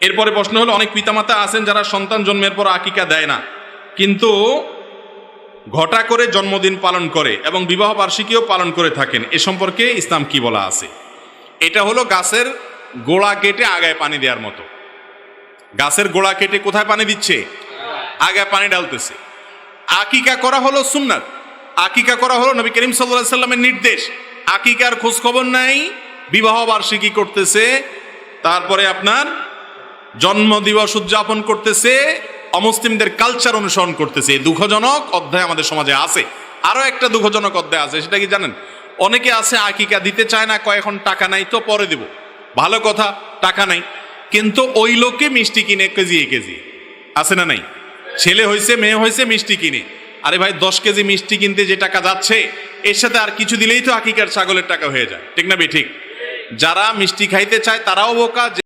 এরপরে প্রশ্ন হলো, অনেক পিতামাতা আছেন যারা সন্তান জন্মের পর আকিকা দেয় না। কিন্তু ঘটা করে জন্মদিন পালন করে এবং বিবাহ বার্ষিকীও পালন করে থাকেন, এ সম্পর্কে ইসলাম কি বলা আছে? এটা হলো গাছের গোড়া কেটে আগায় পানি দেওয়ার মতো। গাছের গোড়া কেটে কোথায় পানি দিচ্ছে? আগায় পানি ডালতেছে আকিকা করা হলো সুন্নাত। আকিকা করা হলো নবী করিম সাল্লাহ সাল্লামের নির্দেশ। আকিকার খোঁজ খবর নাই, বিবাহ বার্ষিকী করতেছে, তারপরে আপনার জন্ম দিবস উদযাপন করতেছে, অমুসলিমদের কালচার অনুসরণ করতেছে। এই দুঃখজনক অধ্যায় আমাদের সমাজে আছে। আরও একটা দুঃখজনক অধ্যায় আছে, সেটা কি জানেন? অনেকে আছে, আকিকা দিতে চায় না, কয়, এখন টাকা নাই তো পরে দেব। ভালো কথা, টাকা নাই। কিন্তু ওই লোকে মিষ্টি কিনে কেজি এ কেজি। আছে না নাই? ছেলে হয়েছে, মেয়ে হয়েছে, মিষ্টি কিনে। আরে ভাই, দশ কেজি মিষ্টি কিনতে যে টাকা যাচ্ছে, এর সাথে আর কিছু দিলেই তো আকিকার ছাগলের টাকা হয়ে যায়। ঠিক না বে, ঠিক? যারা মিষ্টি খাইতে চায়, তারাও বোকা